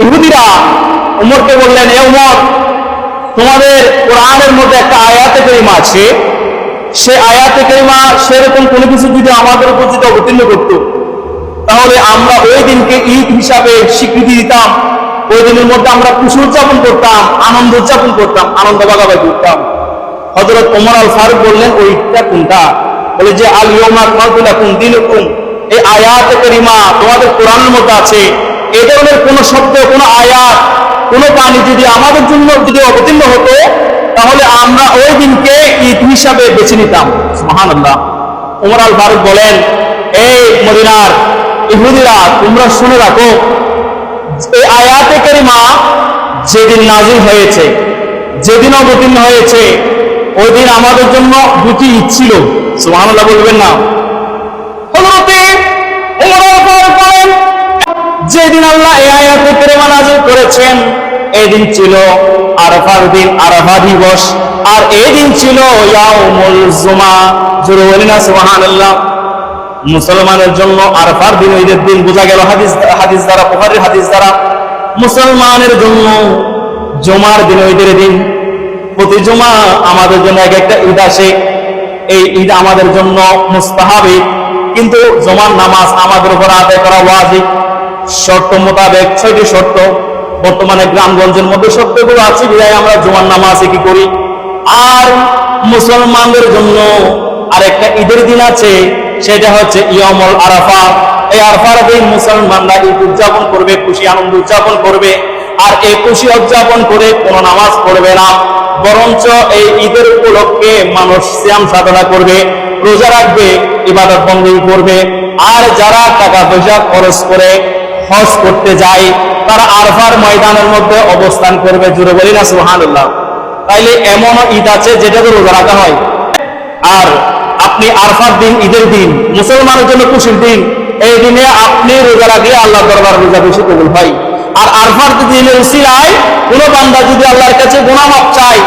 ইহুদিরা উমরকে বললেন, এ উমর, তোমাদের কোরআনের মধ্যে একটা আয়াতে করিমা আছে। সে আয়াতে করিমা সেরকম কোনো কিছু যদি আমাদের উপর যদি অবতীর্ণ করতো, তাহলে আমরা ওই দিনকে ঈদ হিসাবে স্বীকৃতি দিতাম। ওই দিনের মধ্যে আমরা খুশি উদযাপন করতাম, আনন্দ উদযাপন করতাম, আনন্দ ভাগাভাগি করতাম। হজরত ওমর আল ফারুক বললেন ওইটা কোনটা? বলে যে আল কামাতুলা কুম দিনুকুম। এই আয়াতে করিমা তোমাদের কোরআনের মধ্যে আছে। এই ধরনের কোনো শব্দ, কোনো আয়াত, কোনো বাণী যদি আমাদের জন্য যদি অবতীর্ণ হতো, তাহলে আমরা ওই দিনকে ঈদ হিসাবে বেছে নিতাম। মহান আল্লাহ উমর আল ফারুক বলেন, এই মদিনার ইহুদিরা, তোমরা শুনে রাখো, এই আয়াতে করিমা যেদিন নাজিল হয়েছে, যেদিন অবতীর্ণ হয়েছে, ওই দিন আমাদের জন্য দুটি ঈদ ছিল। সুবহানাল্লাহ বলবেন না। হযরতে যেদিন আল্লাহ এই আয়াতে নাজিল করেছেন এই দিন ছিল আরফার দিন, আরাফা দিবস। আর এই দিন ছিল মুসলমানের জন্য আরফার দিন, ঈদের দিন বোঝা গেল হাদিস হাদিস দ্বারা, বুখারীর হাদিস দ্বারা। মুসলমানের জন্য জমার দিন, ঈদের দিন। প্রতি জমা আমাদের জন্য এক একটা ঈদ আসে। এই ঈদ আমাদের জন্য মুস্তাহাবি। কিন্তু জমার নামাজ আমাদের উপর আদায় করা ওয়াজিব। শর্ত মোতাবেক, ছয়টি শর্ত। বর্তমানে গ্রামগঞ্জের মধ্যে শর্তগুলো আছে বিধায় আমরা জমার নামাজে কি করি? আর মুসলমানদের জন্য আরেকটা ঈদের দিন আছে, সেটা হচ্ছে ইয়মল আরাফা। এই আরফার দিন মুসলমানরা ঈদ উদযাপন করবে, খুশি, আনন্দ উদযাপন করবে। আর এই খুশি উদযাপন করে কোনো নামাজ পড়বে না। বরঞ্চ এই ঈদের উপলক্ষে মানুষ শ্যাম সাধনা করবে, রোজা রাখবে, ইবাদত বন্দী করবে। আর যারা টাকা পয়সা খরচ করে হজ করতে যায়, তারা আরফার ময়দানের মধ্যে অবস্থান করবে জুড়ে বলি না সুহানুল্লাহ তাইলে এমন ঈদ আছে যেটাতে রোজা রাখা হয়। আর আপনি আরফার দিন, ঈদের দিন, মুসলমানের জন্য খুশির দিন, এই দিনে আপনি রোজা রাখলে আল্লাহ দরবার রোজা বেশি কবুল হয়। আর আরফার দিনের উসিলায় কোনো বান্দা যদি আল্লাহর কাছে গুনাহ মাপ চায়,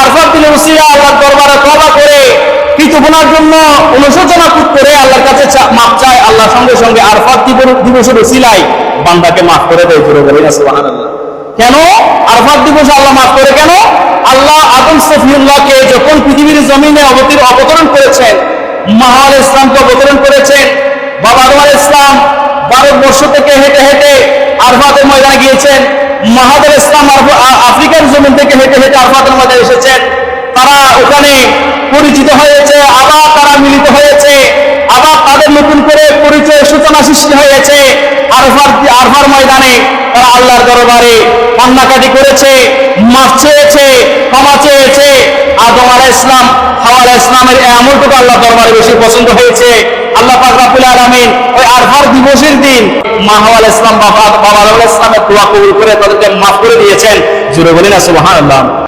আরফার দিনের উসিলায় আল্লাহর দরবারে তওবা করে, কিছু গুনার জন্য অনুশোচনা করে আল্লাহর কাছে মাপ চায়, আল্লাহ সঙ্গে সঙ্গে দিবস- দিবসের উসিলায় বান্দাকে মাফ করে দেয় জোরে বলি না কেন? আরফাত দিবসে আল্লাহ মাফ করে, কেন? আল্লাহ আদম সফিউল্লাহকে যখন পৃথিবীর জমিনে অবতীর অবতরণ করেছেন, মাহাল ইসলামকে অবতরণ করেছেন, বাবা আদম আলাইহিস ইসলাম ভারতবর্ষ থেকে হেঁটে হেঁটে আরফাতের ময়দানে গিয়েছেন মাহাদুল ইসলাম আফ্রিকার জমিন থেকে হেঁটে হেঁটে আরফাতের ময়দানে এসেছেন। তারা ওখানে পরিচিত হয়েছে, আবার তারা মিলিত হয়েছে, আবার তাদের নতুন করে পরিচয় সূচনা সৃষ্টি হয়েছে। আরফার আরফার ময়দানে তারা আল্লাহর দরবারে কান্নাকাটি করেছে, মাফ চেয়েছে, ক্ষমা চেয়েছে। আদম আলাহ ইসলাম হাওয়া আলাহ ইসলামের আমলটুকু আল্লাহ দরবারে বেশি পছন্দ হয়েছে। আল্লাহ পাক রাব্বুল আলামিন ওই আরফার দিবসের দিন মা হাওয়া আলাহ ইসলাম বাবা বাবা আলাহ ইসলামের দোয়া কবুল করে তাদেরকে মাফ করে দিয়েছেন। জুড়ে বলি না, সুবহানাল্লাহ।